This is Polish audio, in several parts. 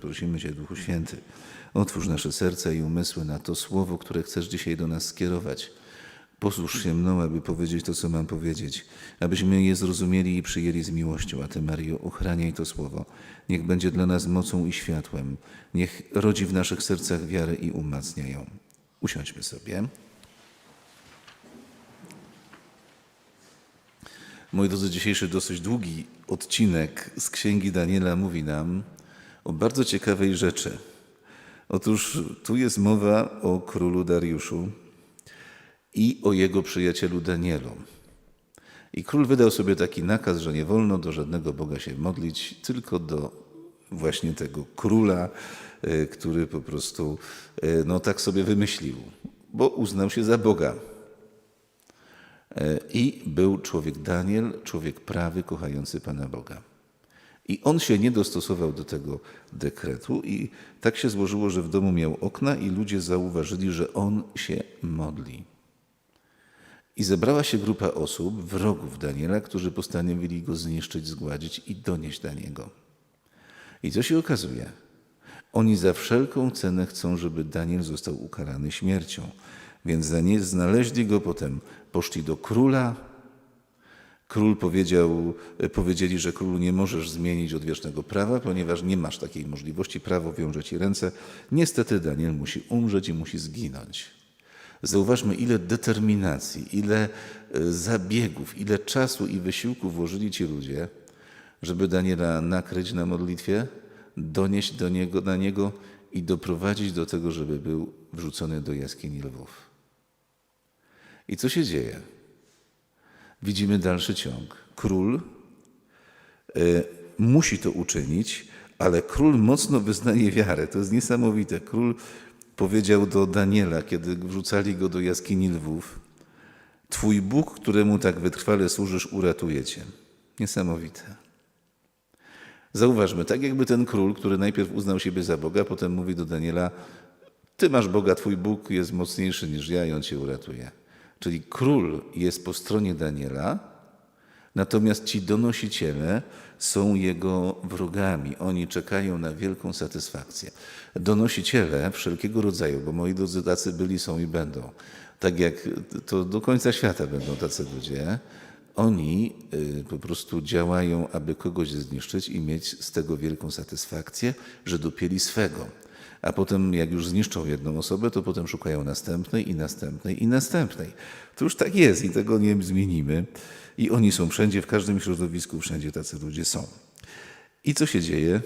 prosimy Cię, Duchu Święty, otwórz nasze serca i umysły na to słowo, które chcesz dzisiaj do nas skierować. Posłuż się mną, aby powiedzieć to, co mam powiedzieć, abyśmy je zrozumieli i przyjęli z miłością. A Ty, Mario, ochraniaj to słowo. Niech będzie dla nas mocą i światłem. Niech rodzi w naszych sercach wiarę i umacnia ją. Usiądźmy sobie. Moi drodzy, dzisiejszy dosyć długi odcinek z Księgi Daniela mówi nam o bardzo ciekawej rzeczy. Otóż tu jest mowa o królu Dariuszu i o jego przyjacielu Danielu. I król wydał sobie taki nakaz, że nie wolno do żadnego Boga się modlić, tylko do właśnie tego króla, e, który po prostu e, no, tak sobie wymyślił, bo uznał się za Boga. E, I był człowiek Daniel, człowiek prawy, kochający Pana Boga. I on się nie dostosował do tego dekretu, i tak się złożyło, że w domu miał okna, i ludzie zauważyli, że on się modli. I zebrała się grupa osób, wrogów Daniela, którzy postanowili go zniszczyć, zgładzić i donieść do niego. I co się okazuje? Oni za wszelką cenę chcą, żeby Daniel został ukarany śmiercią. Więc znaleźli go potem, poszli do króla. Król powiedział, powiedzieli, że królu nie możesz zmienić odwiecznego prawa, ponieważ nie masz takiej możliwości, prawo wiąże ci ręce. Niestety Daniel musi umrzeć i musi zginąć. Zauważmy, ile determinacji, ile e, zabiegów, ile czasu i wysiłku włożyli ci ludzie, żeby Daniela nakryć na modlitwie, donieść do niego, na niego i doprowadzić do tego, żeby był wrzucony do jaskini lwów. I co się dzieje? Widzimy dalszy ciąg. Król e, musi to uczynić, ale król mocno wyznaje wiarę. To jest niesamowite. Król powiedział do Daniela, kiedy wrzucali go do jaskini lwów: Twój Bóg, któremu tak wytrwale służysz, uratuje cię. Niesamowite. Zauważmy, tak jakby ten król, który najpierw uznał siebie za Boga, potem mówi do Daniela: Ty masz Boga, twój Bóg jest mocniejszy niż ja i on cię uratuje. Czyli król jest po stronie Daniela, natomiast ci donosiciele są jego wrogami. Oni czekają na wielką satysfakcję. Donosiciele wszelkiego rodzaju, bo moi drodzy tacy byli, są i będą. Tak jak to do końca świata będą tacy ludzie. Oni y, po prostu działają, aby kogoś zniszczyć i mieć z tego wielką satysfakcję, że dopieli swego. A potem, jak już zniszczą jedną osobę, to potem szukają następnej i następnej i następnej. To już tak jest i tego nie zmienimy. I oni są wszędzie, w każdym środowisku, wszędzie tacy ludzie są. I co się dzieje?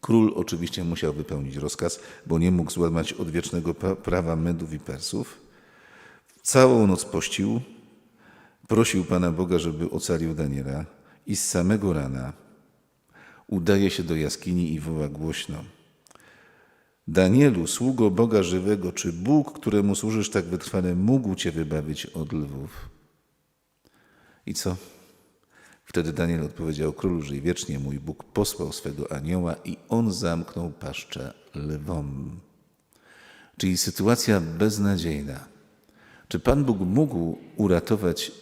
Król oczywiście musiał wypełnić rozkaz, bo nie mógł złamać odwiecznego prawa Medów i Persów. Całą noc pościł, prosił Pana Boga, żeby ocalił Daniela i z samego rana udaje się do jaskini i woła głośno. Danielu, sługo Boga żywego, czy Bóg, któremu służysz tak wytrwale, mógł Cię wybawić od lwów? I co? Wtedy Daniel odpowiedział królu, że wiecznie mój Bóg posłał swego anioła i on zamknął paszczę lwom. Czyli sytuacja beznadziejna. Czy Pan Bóg mógł uratować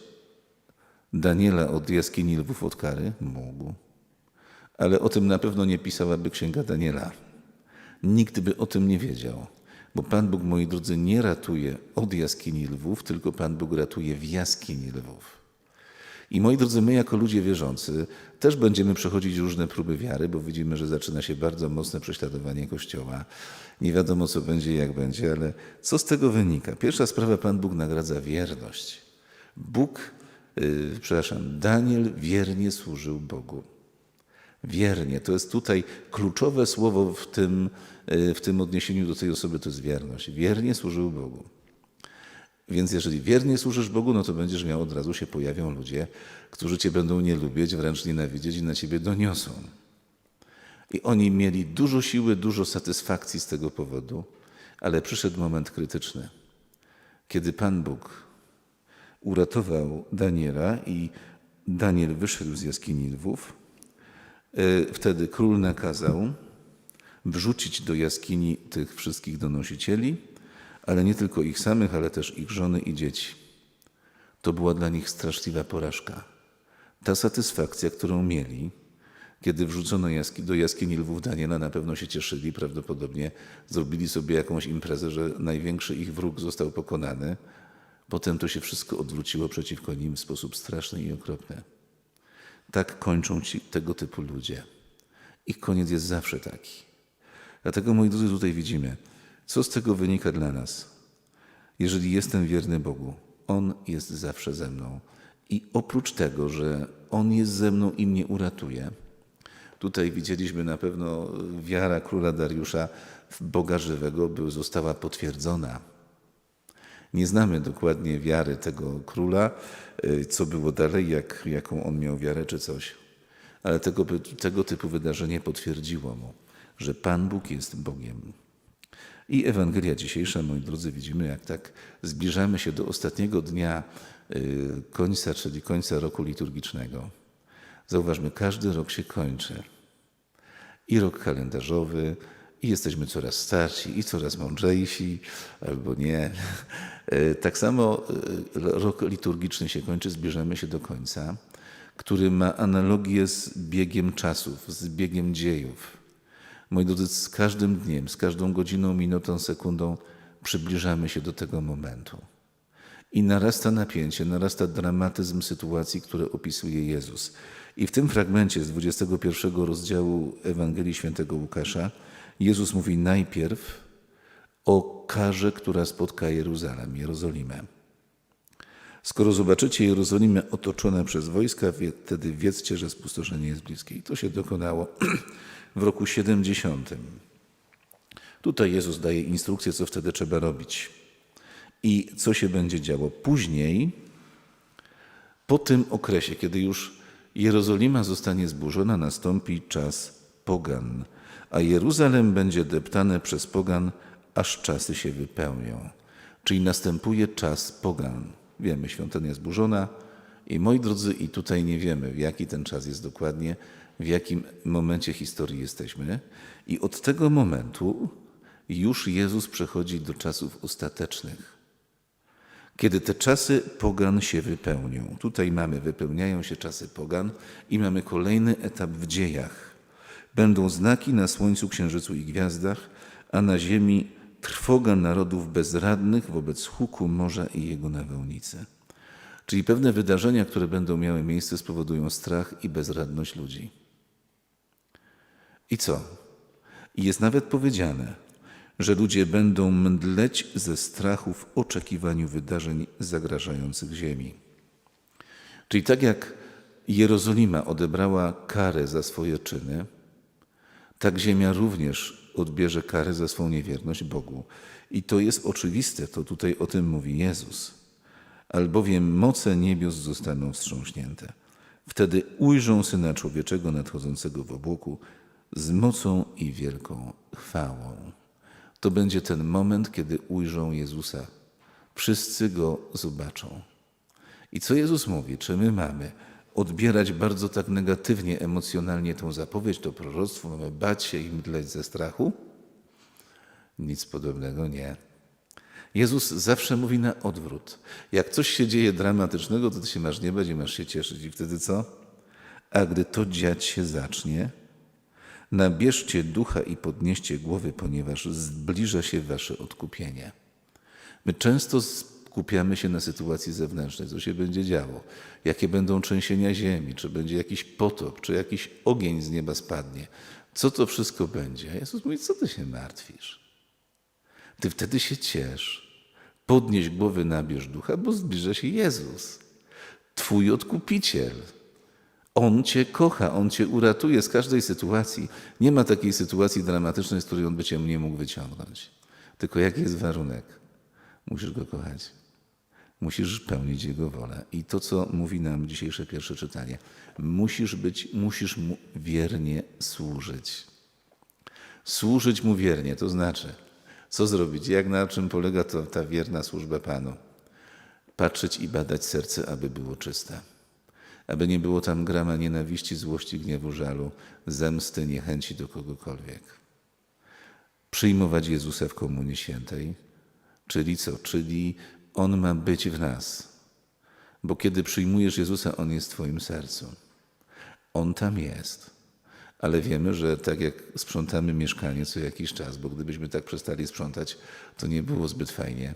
Daniela od jaskini lwów od kary? Mógł. Ale o tym na pewno nie pisałaby księga Daniela. Nikt by o tym nie wiedział. Bo Pan Bóg, moi drodzy, nie ratuje od jaskini lwów, tylko Pan Bóg ratuje w jaskini lwów. I moi drodzy, my jako ludzie wierzący też będziemy przechodzić różne próby wiary, bo widzimy, że zaczyna się bardzo mocne prześladowanie Kościoła. Nie wiadomo, co będzie i jak będzie, ale co z tego wynika? Pierwsza sprawa, Pan Bóg nagradza wierność. Bóg, yy, przepraszam, Daniel wiernie służył Bogu. Wiernie. To jest tutaj kluczowe słowo w tym, w tym odniesieniu do tej osoby, to jest wierność. Wiernie służył Bogu. Więc jeżeli wiernie służysz Bogu, no to będziesz miał od razu się pojawią ludzie, którzy cię będą nie lubić, wręcz nienawidzieć i na ciebie doniosą. I oni mieli dużo siły, dużo satysfakcji z tego powodu, ale przyszedł moment krytyczny, kiedy Pan Bóg uratował Daniela i Daniel wyszedł z jaskini lwów. E, wtedy król nakazał wrzucić do jaskini tych wszystkich donosicieli ale nie tylko ich samych, ale też ich żony i dzieci. To była dla nich straszliwa porażka. Ta satysfakcja, którą mieli, Kiedy wrzucono jaski, do jaskini lwów Daniela, na pewno się cieszyli, prawdopodobnie zrobili sobie jakąś imprezę, że największy ich wróg został pokonany. Potem to się wszystko odwróciło przeciwko nim w sposób straszny i okropny. Tak kończą ci tego typu ludzie. Ich koniec jest zawsze taki. Dlatego, moi drodzy, tutaj widzimy, co z tego wynika dla nas. Jeżeli jestem wierny Bogu, On jest zawsze ze mną. I oprócz tego, że On jest ze mną i mnie uratuje, tutaj widzieliśmy na pewno wiara króla Dariusza w Boga żywego by została potwierdzona. Nie znamy dokładnie wiary tego króla, y, co było dalej, jak, jaką on miał wiarę czy coś. Ale tego, tego typu wydarzenie potwierdziło mu, że Pan Bóg jest Bogiem. I Ewangelia dzisiejsza, moi drodzy, widzimy, jak tak zbliżamy się do ostatniego dnia y, końca, czyli końca roku liturgicznego. Zauważmy, każdy rok się kończy. I rok kalendarzowy, i jesteśmy coraz starsi, i coraz mądrzejsi, albo nie. E, Tak samo e, rok liturgiczny się kończy, zbierzemy się do końca, który ma analogię z biegiem czasów, z biegiem dziejów. Moi drodzy, z każdym dniem, z każdą godziną, minutą, sekundą przybliżamy się do tego momentu. I narasta napięcie, narasta dramatyzm sytuacji, które opisuje Jezus. I w tym fragmencie z 21 rozdziału Ewangelii Świętego Łukasza Jezus mówi najpierw o karze, która spotka Jeruzalem, Jerozolimę. Skoro zobaczycie Jerozolimę otoczone przez wojska, wtedy wiedzcie, że spustoszenie jest bliskie. I to się dokonało w roku 70. Tutaj Jezus daje instrukcję, co wtedy trzeba robić i co się będzie działo. Później, po tym okresie, kiedy już Jerozolima zostanie zburzona, nastąpi czas pogan, a Jeruzalem będzie deptane przez pogan, aż czasy się wypełnią. Czyli następuje czas pogan. Wiemy, świątynia zburzona i moi drodzy, i tutaj nie wiemy, w jaki ten czas jest dokładnie, w jakim momencie historii jesteśmy. I od tego momentu już Jezus przechodzi do czasów ostatecznych. Kiedy te czasy pogan się wypełnią. Tutaj mamy, wypełniają się czasy pogan i mamy kolejny etap w dziejach. Będą znaki na słońcu, księżycu i gwiazdach, a na ziemi trwoga narodów bezradnych wobec huku morza i jego nawałnicy. Czyli pewne wydarzenia, które będą miały miejsce, spowodują strach i bezradność ludzi. I co? Jest nawet powiedziane, że ludzie będą mdleć ze strachu w oczekiwaniu wydarzeń zagrażających ziemi. Czyli tak jak Jerozolima odebrała karę za swoje czyny, tak ziemia również odbierze karę za swą niewierność Bogu. I to jest oczywiste, to tutaj o tym mówi Jezus. Albowiem moce niebios zostaną wstrząśnięte. Wtedy ujrzą Syna Człowieczego nadchodzącego w obłoku z mocą i wielką chwałą. To będzie ten moment, kiedy ujrzą Jezusa. Wszyscy Go zobaczą. I co Jezus mówi? Czy my mamy odbierać bardzo tak negatywnie, emocjonalnie tą zapowiedź, to proroctwo, mamy bać się i mdleć ze strachu? Nic podobnego nie. Jezus zawsze mówi na odwrót. Jak coś się dzieje dramatycznego, to ty się masz nie będzie, masz się cieszyć. I wtedy co? A gdy to dziać się zacznie, nabierzcie ducha i podnieście głowy, ponieważ zbliża się wasze odkupienie. My często skupiamy się na sytuacji zewnętrznej, co się będzie działo, jakie będą trzęsienia ziemi, czy będzie jakiś potop, czy jakiś ogień z nieba spadnie. Co to wszystko będzie? A Jezus mówi, co ty się martwisz? Ty wtedy się ciesz. Podnieś głowy, nabierz ducha, bo zbliża się Jezus, Twój odkupiciel. On Cię kocha, On Cię uratuje z każdej sytuacji. Nie ma takiej sytuacji dramatycznej, z której On by Cię nie mógł wyciągnąć. Tylko jaki jest warunek? Musisz Go kochać. Musisz pełnić Jego wolę. I to, co mówi nam dzisiejsze pierwsze czytanie. Musisz być, musisz Mu wiernie służyć. Służyć Mu wiernie, to znaczy, co zrobić? Jak na czym polega to, ta wierna służba Panu? Patrzeć i badać serce, aby było czyste. Aby nie było tam grama nienawiści, złości, gniewu, żalu, zemsty, niechęci do kogokolwiek. Przyjmować Jezusa w Komunii Świętej, czyli co? Czyli On ma być w nas. Bo kiedy przyjmujesz Jezusa, On jest w Twoim sercu. On tam jest. Ale wiemy, że tak jak sprzątamy mieszkanie co jakiś czas, bo gdybyśmy tak przestali sprzątać, to nie było zbyt fajnie.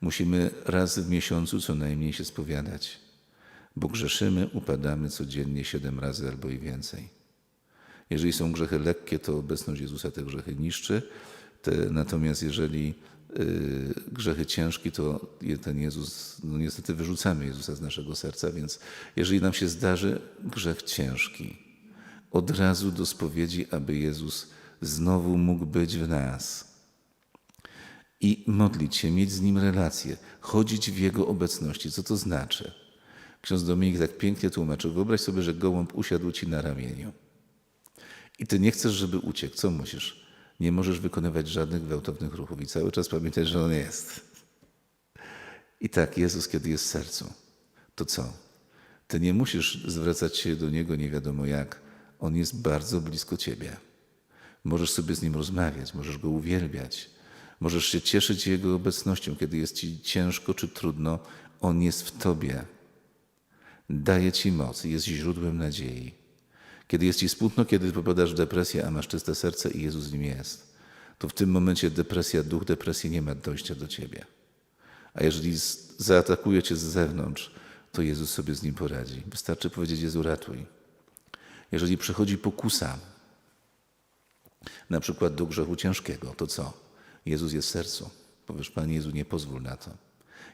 Musimy raz w miesiącu co najmniej się spowiadać, bo grzeszymy, upadamy codziennie siedem razy albo i więcej. Jeżeli są grzechy lekkie, to obecność Jezusa te grzechy niszczy. Natomiast jeżeli y, grzechy ciężkie, to ten Jezus, no niestety wyrzucamy Jezusa z naszego serca, więc jeżeli nam się zdarzy grzech ciężki, od razu do spowiedzi, aby Jezus znowu mógł być w nas. I modlić się, mieć z Nim relację, chodzić w Jego obecności. Co to znaczy? Ksiądz Dominik tak pięknie tłumaczył. Wyobraź sobie, że gołąb usiadł ci na ramieniu. I ty nie chcesz, żeby uciekł. Co musisz? Nie możesz wykonywać żadnych gwałtownych ruchów i cały czas pamiętaj, że on jest. I tak, Jezus, kiedy jest w sercu, to co? Ty nie musisz zwracać się do Niego nie wiadomo jak. On jest bardzo blisko ciebie. Możesz sobie z Nim rozmawiać, możesz Go uwielbiać, możesz się cieszyć Jego obecnością, kiedy jest Ci ciężko czy trudno. On jest w Tobie. Daje Ci moc, jest źródłem nadziei. Kiedy jest Ci smutno, kiedy popadasz w depresję, a masz czyste serce i Jezus w nim jest, to w tym momencie depresja, duch depresji nie ma dojścia do Ciebie. A jeżeli zaatakuje Cię z zewnątrz, to Jezus sobie z nim poradzi. Wystarczy powiedzieć Jezu ratuj. Jeżeli przychodzi pokusa, na przykład do grzechu ciężkiego, to co? Jezus jest w sercu. Powiesz, Panie Jezu, nie pozwól na to.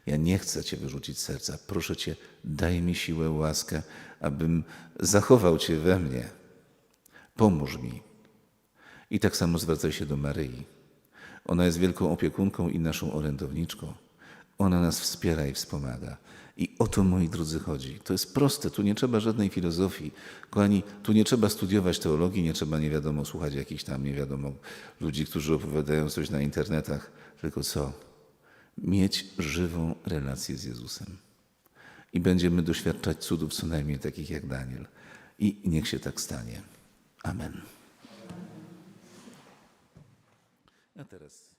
Ja nie chcę Cię wyrzucić serca. Proszę Cię, daj mi siłę, łaskę, abym zachował Cię we mnie. Pomóż mi. I tak samo zwracaj się do Maryi. Ona jest wielką opiekunką i naszą orędowniczką. Ona nas wspiera i wspomaga. I o to, moi drodzy, chodzi. To jest proste, tu nie trzeba żadnej filozofii. Kochani, tu nie trzeba studiować teologii, nie trzeba nie wiadomo słuchać jakichś tam nie wiadomo ludzi, którzy opowiadają coś na internetach. Tylko co? Mieć żywą relację z Jezusem. I będziemy doświadczać cudów co najmniej takich jak Daniel. I niech się tak stanie. Amen. A teraz.